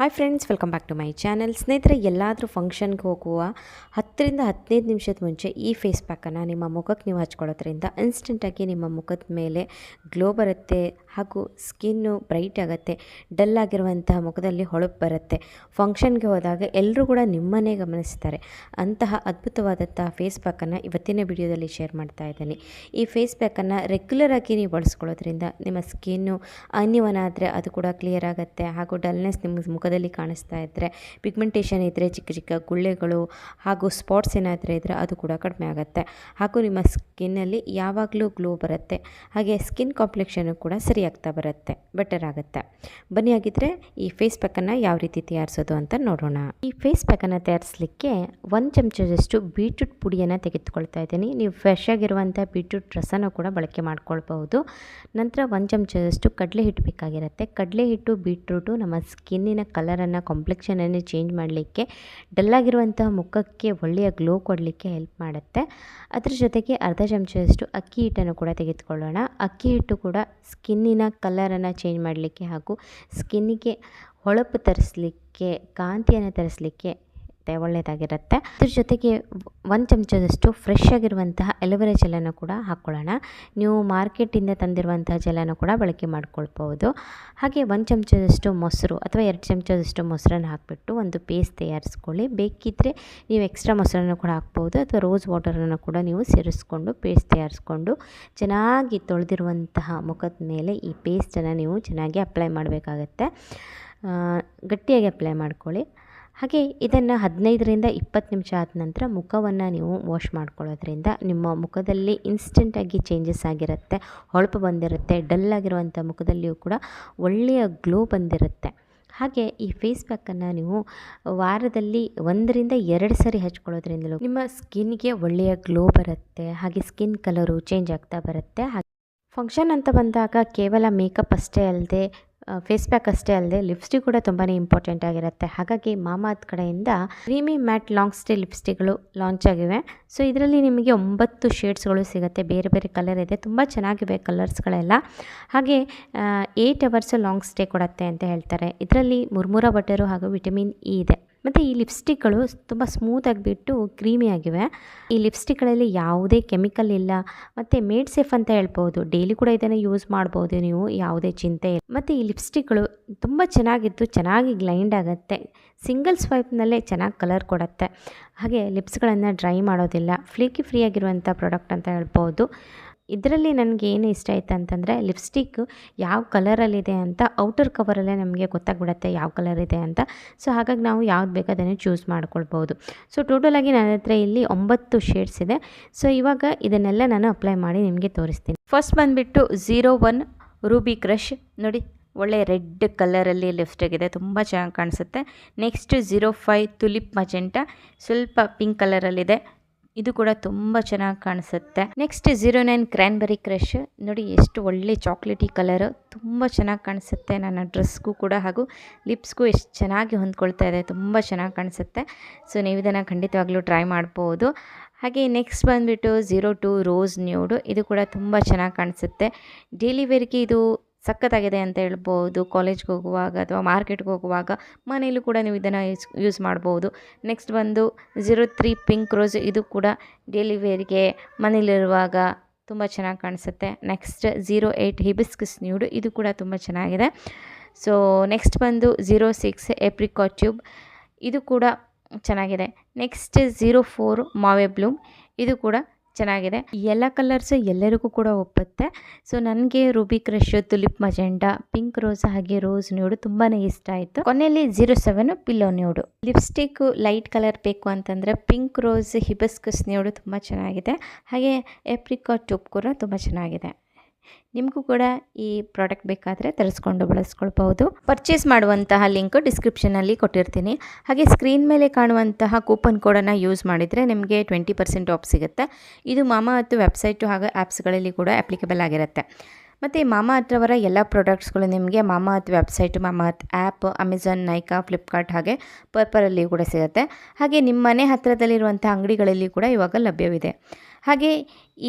Hi friends welcome back to my channel ಸ್ನೇಹಿತರೆ, ಎಲ್ಲಾದರೂ ಫಂಕ್ಷನ್ಗೆ ಹೋಗುವ ಹತ್ತರಿಂದ ಹದಿನೈದು ನಿಮಿಷದ ಮುಂಚೆ ಈ ಫೇಸ್ ಪ್ಯಾಕನ್ನು ನಿಮ್ಮ ಮುಖಕ್ಕೆ ನೀವು ಹಚ್ಕೊಳ್ಳೋದ್ರಿಂದ ಇನ್ಸ್ಟೆಂಟಾಗಿ ನಿಮ್ಮ ಮುಖದ ಮೇಲೆ ಗ್ಲೋ ಬರುತ್ತೆ ಹಾಗೂ ಸ್ಕಿನ್ನು ಬ್ರೈಟ್ ಆಗುತ್ತೆ ಡಲ್ ಆಗಿರುವಂತಹ ಮುಖದಲ್ಲಿ ಹೊಳಪು ಬರುತ್ತೆ. ಫಂಕ್ಷನ್ಗೆ ಹೋದಾಗ ಎಲ್ಲರೂ ಕೂಡ ನಿಮ್ಮನ್ನೇ ಗಮನಿಸ್ತಾರೆ. ಅಂತಹ ಅದ್ಭುತವಾದಂತಹ ಫೇಸ್ ಪ್ಯಾಕನ್ನು ಇವತ್ತಿನ ವಿಡಿಯೋದಲ್ಲಿ ಶೇರ್ ಮಾಡ್ತಾ ಇದ್ದೀನಿ. ಈ ಫೇಸ್ ಪ್ಯಾಕನ್ನು ರೆಗ್ಯುಲರ್ ಆಗಿ ನೀವು ಬಳಸ್ಕೊಳ್ಳೋದ್ರಿಂದ ನಿಮ್ಮ ಸ್ಕಿನ್ನು ಅನ್ಯವನಾದರೆ ಅದು ಕೂಡ ಕ್ಲಿಯರ್ ಆಗುತ್ತೆ ಹಾಗೂ ಡಲ್ನೆಸ್ ನಿಮ್ಮ ಮುಖದಲ್ಲಿ ಕಾಣಿಸ್ತಾ ಇದ್ದರೆ ಪಿಗ್ಮೆಂಟೇಷನ್ ಇದ್ದರೆ ಚಿಕ್ಕ ಚಿಕ್ಕ ಗುಳ್ಳೆಗಳು ಹಾಗೂ ಸ್ಪಾಟ್ಸ್ ಏನಾದರೂ ಇದ್ದರೆ ಅದು ಕೂಡ ಕಡಿಮೆ ಆಗುತ್ತೆ. ಹಾಗೂ ನಿಮ್ಮ ಸ್ಕಿನ್ನಲ್ಲಿ ಯಾವಾಗಲೂ ಗ್ಲೋ ಬರುತ್ತೆ. ಹಾಗೆ ಸ್ಕಿನ್ ಕಾಂಪ್ಲೆಕ್ಷನು ಕೂಡ ಸರಿಯಾಗ್ತಾ ಬರುತ್ತೆ. ಬೆಟರ್ ಆಗುತ್ತೆ. ಬನ್ನಿ ಆಗಿದ್ದರೆ ಈ ಫೇಸ್ ಪ್ಯಾಕನ್ನು ಯಾವ ರೀತಿ ತಯಾರಿಸೋದು ಅಂತ ನೋಡೋಣ. ಈ ಫೇಸ್ ಪ್ಯಾಕನ್ನು ತಯಾರಿಸಲಿಕ್ಕೆ ಒಂದು ಚಮಚದಷ್ಟು ಬೀಟ್ರೂಟ್ ಪುಡಿಯನ್ನು ತೆಗೆದುಕೊಳ್ತಾ ಇದ್ದೀನಿ. ನೀವು ಫ್ರೆಶ್ ಆಗಿರುವಂಥ ಬೀಟ್ರೂಟ್ ರಸನ ಕೂಡ ಬಳಕೆ ಮಾಡ್ಕೊಳ್ಬಹುದು. ನಂತರ ಒಂದು ಚಮಚದಷ್ಟು ಕಡಲೆ ಹಿಟ್ಟು ಬೇಕಾಗಿರುತ್ತೆ. ಕಡಲೆ ಹಿಟ್ಟು ಬೀಟ್ರೂಟು ನಮ್ಮ ಸ್ಕಿನ್ನಿನ ಕಲರನ್ನು ಕಾಂಪ್ಲೆಕ್ಷನನ್ನು ಚೇಂಜ್ ಮಾಡಲಿಕ್ಕೆ ಡಲ್ಲಾಗಿರುವಂತಹ ಮುಖಕ್ಕೆ ಒಳ್ಳೆಯ ಗ್ಲೋ ಕೊಡಲಿಕ್ಕೆ ಹೆಲ್ಪ್ ಮಾಡುತ್ತೆ. ಅದ್ರ ಜೊತೆಗೆ ಅರ್ಧ ಚಮಚದಷ್ಟು ಅಕ್ಕಿ ಹಿಟ್ಟನ್ನು ಕೂಡ ತೆಗೆದುಕೊಳ್ಳೋಣ. ಅಕ್ಕಿ ಹಿಟ್ಟು ಕೂಡ ಸ್ಕಿನ್ನಿನ ಕಲರನ್ನು ಚೇಂಜ್ ಮಾಡಲಿಕ್ಕೆ ಹಾಗೂ ಸ್ಕಿನ್ನಿಗೆ ಹೊಳಪು ತರಿಸ್ಲಿಕ್ಕೆ, ಕಾಂತಿಯನ್ನು ತರಿಸಲಿಕ್ಕೆ ಒಳ್ಳೆಯದಾಗಿರುತ್ತೆ. ಅದ್ರ ಜೊತೆಗೆ ಒಂದು ಚಮಚದಷ್ಟು ಫ್ರೆಶ್ ಆಗಿರುವಂತಹ ಎಲೋವೆರಾ ಜೆಲ್ಲನ್ನು ಕೂಡ ಹಾಕ್ಕೊಳ್ಳೋಣ ನೀವು ಮಾರ್ಕೆಟಿಂದ ತಂದಿರುವಂತಹ ಜೆಲ್ಲನ್ನು ಕೂಡ ಬಳಕೆ ಮಾಡ್ಕೊಳ್ಬೋದು ಹಾಗೆ ಒಂದು ಚಮಚದಷ್ಟು ಮೊಸರು ಅಥವಾ ಎರಡು ಚಮಚದಷ್ಟು ಮೊಸರನ್ನು ಹಾಕಿಬಿಟ್ಟು ಒಂದು ಪೇಸ್ಟ್ ತಯಾರಿಸ್ಕೊಳ್ಳಿ. ಬೇಕಿದ್ದರೆ ನೀವು ಎಕ್ಸ್ಟ್ರಾ ಮೊಸರನ್ನು ಕೂಡ ಹಾಕ್ಬೋದು ಅಥವಾ ರೋಸ್ ವಾಟರನ್ನು ಕೂಡ ನೀವು ಸೇರಿಸ್ಕೊಂಡು ಪೇಸ್ಟ್ ತಯಾರಿಸ್ಕೊಂಡು ಚೆನ್ನಾಗಿ ತೊಳೆದಿರುವಂತಹ ಮುಖದ ಮೇಲೆ ಈ ಪೇಸ್ಟನ್ನು ನೀವು ಚೆನ್ನಾಗಿ ಅಪ್ಲೈ ಮಾಡಬೇಕಾಗತ್ತೆ. ಗಟ್ಟಿಯಾಗಿ ಅಪ್ಲೈ ಮಾಡ್ಕೊಳ್ಳಿ. ಹಾಗೆ ಇದನ್ನು ಹದಿನೈದರಿಂದ ಇಪ್ಪತ್ತು ನಿಮಿಷ ಆದ ನಂತರ ಮುಖವನ್ನು ನೀವು ವಾಶ್ ಮಾಡ್ಕೊಳ್ಳೋದ್ರಿಂದ ನಿಮ್ಮ ಮುಖದಲ್ಲಿ ಇನ್ಸ್ಟೆಂಟಾಗಿ ಚೇಂಜಸ್ ಆಗಿರುತ್ತೆ, ಹೊಳಪು ಬಂದಿರುತ್ತೆ ಡಲ್ ಆಗಿರುವಂಥ ಮುಖದಲ್ಲಿಯೂ ಕೂಡ ಒಳ್ಳೆಯ ಗ್ಲೋ ಬಂದಿರುತ್ತೆ. ಹಾಗೆ ಈ ಫೇಸ್ ಪ್ಯಾಕನ್ನು ನೀವು ವಾರದಲ್ಲಿ ಒಂದರಿಂದ ಎರಡು ಸರಿ ಹಚ್ಕೊಳ್ಳೋದ್ರಿಂದಲೂ ನಿಮ್ಮ ಸ್ಕಿನ್ಗೆ ಒಳ್ಳೆಯ ಗ್ಲೋ ಬರುತ್ತೆ, ಹಾಗೆ ಸ್ಕಿನ್ ಕಲರು ಚೇಂಜ್ ಆಗ್ತಾ ಬರುತ್ತೆ. ಹಾಗೆ ಫಂಕ್ಷನ್ ಅಂತ ಬಂದಾಗ ಕೇವಲ ಮೇಕಪ್ ಅಷ್ಟೇ ಅಲ್ಲದೆ ಫೇಸ್ ಪ್ಯಾಕ್ ಅಷ್ಟೇ ಅಲ್ಲದೆ ಲಿಪ್ಸ್ಟಿಕ್ ಕೂಡ ತುಂಬಾ ಇಂಪಾರ್ಟೆಂಟ್ ಆಗಿರುತ್ತೆ. ಹಾಗಾಗಿ ಮಾಮಾತ್ ಕಡೆಯಿಂದ ಕ್ರೀಮಿ ಮ್ಯಾಟ್ ಲಾಂಗ್ ಸ್ಟೇ ಲಿಪ್ಸ್ಟಿಕ್ಗಳು ಲಾಂಚ್ ಆಗಿವೆ. ಸೊ ಇದರಲ್ಲಿ ನಿಮಗೆ ಒಂಬತ್ತು ಶೇಡ್ಸ್ಗಳು ಸಿಗುತ್ತೆ. ಬೇರೆ ಬೇರೆ ಕಲರ್ ಇದೆ. ತುಂಬ ಚೆನ್ನಾಗಿವೆ ಕಲರ್ಸ್ಗಳೆಲ್ಲ ಹಾಗೆ ಏಯ್ಟ್ ಅವರ್ಸ್ ಲಾಂಗ್ ಸ್ಟೇ ಕೊಡುತ್ತೆ ಅಂತ ಹೇಳ್ತಾರೆ. ಇದರಲ್ಲಿ ಮುರ್ಮುರ ಬಟರು ಹಾಗೂ ವಿಟಮಿನ್ ಇ ಇದೆ. ಮತ್ತು ಈ ಲಿಪ್ಸ್ಟಿಕ್ಗಳು ತುಂಬ ಸ್ಮೂತಾಗಿ ಬಿಟ್ಟು ಕ್ರೀಮಿ ಆಗಿವೆ. ಈ ಲಿಪ್ಸ್ಟಿಕ್ಗಳಲ್ಲಿ ಯಾವುದೇ ಕೆಮಿಕಲ್ ಇಲ್ಲ. ಮತ್ತು ಮೇಡ್ ಸೇಫ್ ಅಂತ ಹೇಳ್ಬೋದು. ಡೈಲಿ ಕೂಡ ಇದನ್ನು ಯೂಸ್ ಮಾಡ್ಬೋದು ನೀವು. ಯಾವುದೇ ಚಿಂತೆ ಇಲ್ಲ. ಮತ್ತು ಈ ಲಿಪ್ಸ್ಟಿಕ್ಗಳು ತುಂಬ ಚೆನ್ನಾಗಿದ್ದು ಚೆನ್ನಾಗಿ ಗ್ಲೈಂಡ್ ಆಗುತ್ತೆ. ಸಿಂಗಲ್ ಸ್ವೈಪ್ನಲ್ಲೇ ಚೆನ್ನಾಗಿ ಕಲರ್ ಕೊಡುತ್ತೆ. ಹಾಗೆ ಲಿಪ್ಸ್ಗಳನ್ನು ಡ್ರೈ ಮಾಡೋದಿಲ್ಲ. ಫ್ಲೀಕಿ ಫ್ರೀ ಆಗಿರುವಂಥ ಪ್ರಾಡಕ್ಟ್ ಅಂತ ಹೇಳ್ಬೋದು. ಇದರಲ್ಲಿ ನನಗೆ ಏನು ಇಷ್ಟ ಆಯ್ತು ಅಂತಂದರೆ ಲಿಪ್ಸ್ಟಿಕ್ ಯಾವ ಕಲರಲ್ಲಿದೆ ಅಂತ ಔಟರ್ ಕವರಲ್ಲೇ ನಮಗೆ ಗೊತ್ತಾಗ್ಬಿಡುತ್ತೆ ಯಾವ ಕಲರ್ ಇದೆ ಅಂತ. ಸೊ ಹಾಗಾಗಿ ನಾವು ಯಾವ್ದು ಬೇಕು ಅದನ್ನು ಚೂಸ್ ಮಾಡ್ಕೊಳ್ಬೋದು. ಸೊ ಟೋಟಲಾಗಿ ನನ್ನ ಹತ್ರ ಇಲ್ಲಿ ಒಂಬತ್ತು ಶೇಡ್ಸ್ ಇದೆ. ಸೊ ಇವಾಗ ಇದನ್ನೆಲ್ಲ ನಾನು ಅಪ್ಲೈ ಮಾಡಿ ನಿಮಗೆ ತೋರಿಸ್ತೀನಿ. ಫಸ್ಟ್ ಬಂದುಬಿಟ್ಟು ಝೀರೋ ಒನ್ ರೂಬಿ ಕ್ರಷ್ ನೋಡಿ, ಒಳ್ಳೆ ರೆಡ್ ಕಲರಲ್ಲಿ ಲಿಪ್ಸ್ಟಿಕ್ ಇದೆ, ತುಂಬ ಚೆನ್ನಾಗಿ ಕಾಣಿಸುತ್ತೆ. Next zero five tulip magenta ಸ್ವಲ್ಪ ಪಿಂಕ್ ಕಲರಲ್ಲಿದೆ. ಇದು ಕೂಡ ತುಂಬ ಚೆನ್ನಾಗಿ ಕಾಣಿಸುತ್ತೆ. Next zero nine cranberry crush ನೋಡಿ ಎಷ್ಟು ಒಳ್ಳೆ ಚಾಕ್ಲೇಟಿ ಕಲರ್ ತುಂಬ ಚೆನ್ನಾಗಿ ಕಾಣಿಸುತ್ತೆ ನನ್ನ ಡ್ರೆಸ್ಗೂ ಕೂಡ ಹಾಗೂ ಲಿಪ್ಸ್ಗೂ ಎಷ್ಟು ಚೆನ್ನಾಗಿ ಹೊಂದ್ಕೊಳ್ತಾ ಇದೆ. ತುಂಬ ಚೆನ್ನಾಗಿ ಕಾಣಿಸುತ್ತೆ. ಸೊ ನೀವು ಇದನ್ನು ಖಂಡಿತವಾಗ್ಲೂ ಟ್ರೈ ಮಾಡ್ಬೋದು. ಹಾಗೆ ನೆಕ್ಸ್ಟ್ ಬಂದುಬಿಟ್ಟು ಝೀರೋ ಟು ರೋಸ್ ನ್ಯೂಡು ಇದು ಕೂಡ ತುಂಬ ಚೆನ್ನಾಗಿ ಕಾಣಿಸುತ್ತೆ. ಡೈಲಿ ವೇರ್ಗೆ ಇದು ಸಖತ್ತಾಗಿದೆ ಅಂತ ಹೇಳ್ಬೋದು. ಕಾಲೇಜ್ಗೆ ಹೋಗುವಾಗ ಅಥವಾ ಮಾರ್ಕೆಟ್ಗೆ ಹೋಗುವಾಗ ಮನೇಲೂ ಕೂಡ ನೀವು ಇದನ್ನು ಯೂಸ್ ಯೂಸ್ ಮಾಡ್ಬೋದು. ನೆಕ್ಸ್ಟ್ ಬಂದು ಝೀರೋ ತ್ರೀ ಪಿಂಕ್ ರೋಸ್ ಇದು ಕೂಡ ಡೈಲಿ ವೇರ್ಗೆ ಮನೇಲಿರುವಾಗ ತುಂಬ ಚೆನ್ನಾಗಿ ಕಾಣಿಸುತ್ತೆ. Next zero eight hibiscus nude ಇದು ಕೂಡ ತುಂಬ ಚೆನ್ನಾಗಿದೆ. ಸೊ ನೆಕ್ಸ್ಟ್ ಬಂದು ಝೀರೋ ಸಿಕ್ಸ್ ಎಪ್ರಿಕಾ ಟ್ಯೂಬ್ ಇದು ಕೂಡ ಚೆನ್ನಾಗಿದೆ. Next zero four mauve bloom ಇದು ಕೂಡ ಚೆನ್ನಾಗಿದೆ. ಎಲ್ಲ ಕಲರ್ಸ್ ಎಲ್ಲರಿಗೂ ಕೂಡ ಒಪ್ಪುತ್ತೆ. ಸೊ ನನಗೆ ruby crush tulip magenta pink rose ಹಾಗೆ ರೋಸ್ ನ್ಯೂಡು ತುಂಬಾ ಇಷ್ಟ ಆಯಿತು. ಕೊನೆಯಲ್ಲಿ zero seven pillow nude lipstick light colour ಬೇಕು ಅಂತಂದರೆ ಪಿಂಕ್ ರೋಸ್ ಹಿಬಸ್ಕಸ್ ನ್ಯೂಡು ತುಂಬ ಚೆನ್ನಾಗಿದೆ. ಹಾಗೆ ಎಪ್ರಿಕಾ ಟೂಪ್ ಕೂಡ ತುಂಬ ಚೆನ್ನಾಗಿದೆ. ನಿಮಗೂ ಕೂಡ ಈ ಪ್ರಾಡಕ್ಟ್ ಬೇಕಾದರೆ ತರಿಸ್ಕೊಂಡು ಬಳಸ್ಕೊಳ್ಬಹುದು. ಪರ್ಚೇಸ್ ಮಾಡುವಂತಹ ಲಿಂಕ್ ಡಿಸ್ಕ್ರಿಪ್ಷನಲ್ಲಿ ಕೊಟ್ಟಿರ್ತೀನಿ. ಹಾಗೆ ಸ್ಕ್ರೀನ್ ಮೇಲೆ ಕಾಣುವಂತಹ ಕೂಪನ್ ಕೋಡನ್ನು ಯೂಸ್ ಮಾಡಿದರೆ ನಿಮಗೆ ಟ್ವೆಂಟಿ ಪರ್ಸೆಂಟ್ ಆಫ್ ಸಿಗುತ್ತೆ. ಇದು ಮಾಮಾ ಮತ್ತು ವೆಬ್ಸೈಟು ಹಾಗೂ ಆ್ಯಪ್ಸ್ಗಳಲ್ಲಿ ಕೂಡ ಅಪ್ಲಿಕೇಬಲ್ ಆಗಿರುತ್ತೆ. ಮತ್ತು ಮಾಮಾ ಹತ್ರವರ ಎಲ್ಲ ಪ್ರಾಡಕ್ಟ್ಸ್ಗಳು ನಿಮಗೆ ಮಾಮಾ ಹತ್ ವೆಬ್ಸೈಟು ಮಾಮಾ ಹತ್ ಆ್ಯಪ್ ಅಮೆಝಾನ್ ನೈಕಾ ಫ್ಲಿಪ್ಕಾರ್ಟ್ ಹಾಗೆ ಪರ್ಪರಲ್ಲಿ ಕೂಡ ಸಿಗುತ್ತೆ. ಹಾಗೆ ನಿಮ್ಮ ಮನೆ ಹತ್ತಿರದಲ್ಲಿರುವಂಥ ಅಂಗಡಿಗಳಲ್ಲಿ ಕೂಡ ಇವಾಗ ಲಭ್ಯವಿದೆ. ಹಾಗೆ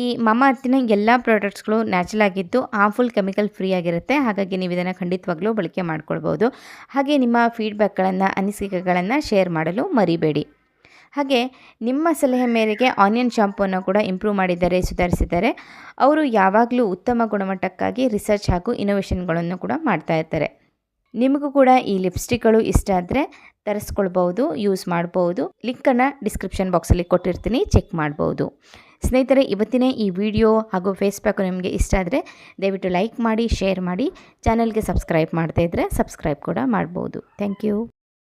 ಈ ಮಾಮಾ ಹತ್ತಿನ ಎಲ್ಲ ಪ್ರಾಡಕ್ಟ್ಸ್ಗಳು ನ್ಯಾಚುರಲ್ ಆಗಿದ್ದು ಹಾರ್ಮ್ಫುಲ್ ಕೆಮಿಕಲ್ ಫ್ರೀ ಆಗಿರುತ್ತೆ. ಹಾಗಾಗಿ ನೀವು ಇದನ್ನು ಖಂಡಿತವಾಗ್ಲೂ ಬಳಕೆ ಮಾಡ್ಕೊಳ್ಬೋದು ಹಾಗೆ ನಿಮ್ಮ ಫೀಡ್ಬ್ಯಾಕ್ಗಳನ್ನು ಅನಿಸಿಕೆಗಳನ್ನು ಶೇರ್ ಮಾಡಲು ಮರಿಬೇಡಿ. ಹಾಗೆ ನಿಮ್ಮ ಸಲಹೆ ಮೇರೆಗೆ ಆನಿಯನ್ ಶಾಂಪೂನ ಕೂಡ ಇಂಪ್ರೂವ್ ಮಾಡಿದ್ದಾರೆ, ಸುಧಾರಿಸಿದ್ದಾರೆ. ಅವರು ಯಾವಾಗಲೂ ಉತ್ತಮ ಗುಣಮಟ್ಟಕ್ಕಾಗಿ ರಿಸರ್ಚ್ ಹಾಗೂ ಇನೋವೇಷನ್ಗಳನ್ನು ಕೂಡ ಮಾಡ್ತಾ ಇರ್ತಾರೆ. ನಿಮಗೂ ಕೂಡ ಈ ಲಿಪ್ಸ್ಟಿಕ್ಗಳು ಇಷ್ಟ ಆದರೆ ತರಿಸ್ಕೊಳ್ಬೋದು ಯೂಸ್ ಮಾಡ್ಬೋದು ಲಿಂಕನ್ನು ಡಿಸ್ಕ್ರಿಪ್ಷನ್ ಬಾಕ್ಸಲ್ಲಿ ಕೊಟ್ಟಿರ್ತೀನಿ, ಚೆಕ್ ಮಾಡ್ಬೋದು ಸ್ನೇಹಿತರೆ, ಇವತ್ತಿನ ಈ ವಿಡಿಯೋ ಹಾಗೂ ಫೇಸ್ಬುಕ್ ನಿಮಗೆ ಇಷ್ಟ ಆದರೆ ದಯವಿಟ್ಟು ಲೈಕ್ ಮಾಡಿ, ಶೇರ್ ಮಾಡಿ. ಚಾನಲ್ಗೆ ಸಬ್ಸ್ಕ್ರೈಬ್ ಮಾಡ್ತಾ ಇದ್ದರೆ ಸಬ್ಸ್ಕ್ರೈಬ್ ಕೂಡ ಮಾಡ್ಬೋದು ಥ್ಯಾಂಕ್ ಯು.